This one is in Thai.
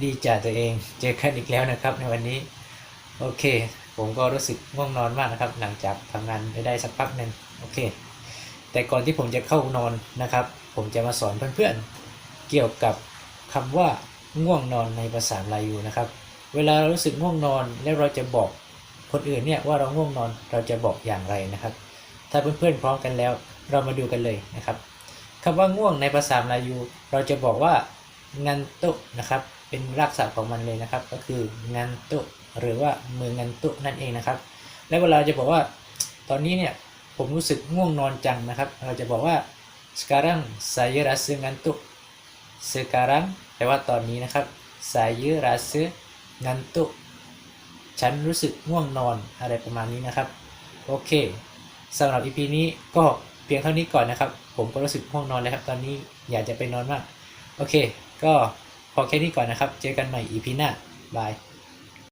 ดีจ่าตัวเอง เจอกันอีกแล้วนะครับในวันนี้ โอเค ผมก็รู้สึกง่วงนอนมากนะครับ หลังจากทำงานไปได้สักพักหนึ่งโอเค แต่ก่อนที่ผมจะเข้านอนนะครับ ผมจะมาสอนเพื่อนๆ เกี่ยวกับคำว่าง่วงนอนในภาษาลายูนะครับ เวลาเรารู้สึกง่วงนอนแล้วเราจะบอกคนอื่นเนี่ยว่าเราง่วงนอนเราจะบอกอย่างไรนะครับ ถ้าเพื่อนๆพร้อมกันแล้ว เรามาดูกันเลยนะครับคำว่าง่วงในภาษาลายู เราจะบอกว่างันตุนะครับ เป็นรากศัพท์ของมันเลยนะครับ ก็คืองันตุหรือว่ามืองันตุนั่นเองนะครับ และเวลาจะบอกว่าตอนนี้เนี่ยผมรู้สึกง่วงนอนจังนะครับ เราจะบอกว่า sekarang saya rasa ngantuk sekarang แปลว่าตอนนี้นะครับ saya rasa ngantuk ฉันรู้สึกง่วงนอนอะไรประมาณนี้นะครับ โอเคสำหรับ EP นี้ก็เพียงเท่านี้ก่อนนะครับ ผมก็รู้สึกง่วงนอนแล้วครับ ตอนนี้อยากจะไปนอนมาก โอเค ก็ พอแค่นี้ก่อนนะครับ เจอกันใหม่ EP หน้าบาย